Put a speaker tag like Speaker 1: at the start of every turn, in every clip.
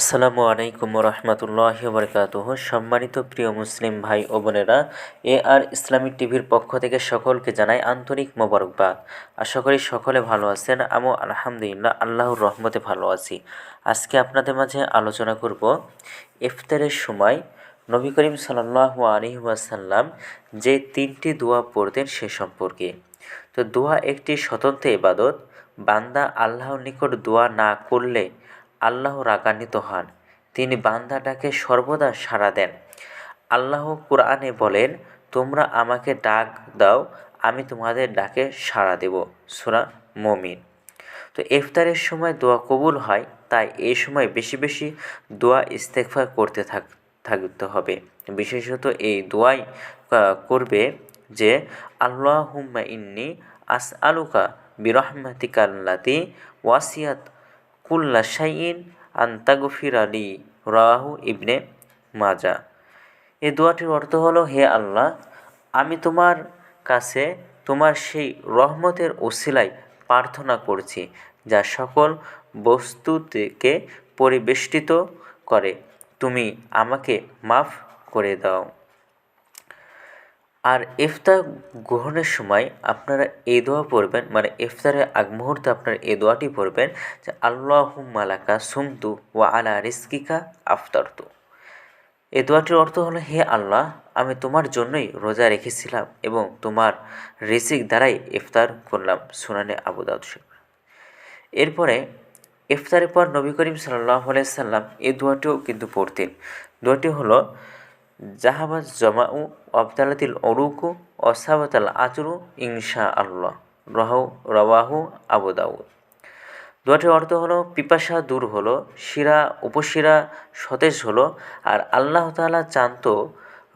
Speaker 1: আসসালামু আলাইকুম রহমতুল্লাহ বরকাতুহ সম্মানিত প্রিয় মুসলিম ভাই ও বোনেরা, এ আর ইসলামিক টিভির পক্ষ থেকে সকলকে জানাই আন্তরিক মোবারকবাদ। আশা করি সকলে ভালো আছেন, আমও আলহামদুলিল্লাহ আল্লাহর রহমতে ভালো আছি। আজকে আপনাদের মাঝে আলোচনা করব ইফতারের সময়। নবী করিম সাল্লাহ আলী ওয়াসাল্লাম যে তিনটি দোয়া পড়তেন সে সম্পর্কে। তো দোয়া একটি স্বতন্ত্র ইবাদত। বান্দা আল্লাহর নিকট দোয়া না করলে আল্লাহ রাগান্বিত হন। তিনি বান্দাটাকে সর্বদা সাড়া দেন। আল্লাহ কোরআনে বলেন, তোমরা আমাকে ডাক দাও, আমি তোমাদের ডাকে সাড়া দেব। সুরা মমিন। তো ইফতারের সময় দোয়া কবুল হয়, তাই এই সময় বেশি বেশি দোয়া ইস্তেকফার করতে থাক থাকতে হবে। বিশেষত এই দোয়াই করবে যে আল্লাহ ইন্নি আস আলুকা বিরহমাতিকাল্লাতি ওয়াসিয়াত কুল্লা শাইন আন্তাগফির আলী, রাহু ইবনে মাজা। এ দোয়াটির অর্থ হলো, হে আল্লাহ, আমি তোমার কাছে তোমার সেই রহমতের ওসিলায় প্রার্থনা করছি, যা সকল বস্তু থেকে পরিবেষ্টিত করে। তুমি আমাকে মাফ করে দাও। আর ইফতার গ্রহণের সময় আপনারা এই দোয়া পড়বেন মানে ইফতারের আগ মুহূর্তে আপনারা এই দোয়াটি পড়বেন যে আল্লাহ মালাকা সুমতু ওয়া আলা রিস্কিকা আফতারতু। এ দোয়াটির অর্থ হলো, হে আল্লাহ, আমি তোমার জন্যই রোজা রেখেছিলাম এবং তোমার রিসিক দ্বারাই ইফতার করলাম। সুনানে আবু এরপরে ইফতারের পর নবী করিম সাল্লাহ সাল্লাম এই দোয়াটিও কিন্তু পড়তেন। দোয়াটি হলো জাহাবাজ জমাউ অবদালাতিল অরুকু অসাবাতাল আচরু ইনশা আল্লাহ রহু, রওয়াহু আবু দাউদ। দোয়াটির অর্থ হলো, পিপাসা দূর হলো, শিরা, উপশিরা সতেজ হলো, আর আল্লাহ তালা চান্ত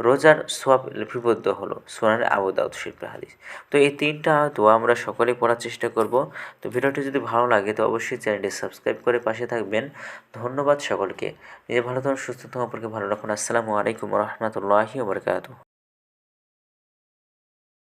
Speaker 1: রোজার সোয়াব লিপিবদ্ধ হলো সোনার আবু দাউদ শিল্পে হাদিস। তো এই তিনটা দোয়া আমরা সকলেই পড়ার চেষ্টা করব। তো ভিডিওটি যদি ভালো লাগে তো অবশ্যই চ্যানেলটি সাবস্ক্রাইব করে পাশে থাকবেন। ধন্যবাদ সকলকে। নিজে ভালো থাকুন, সুস্থ থাকুন ভালো রাখুন। আসসালামু আলাইকুম রহমতুল্লাহি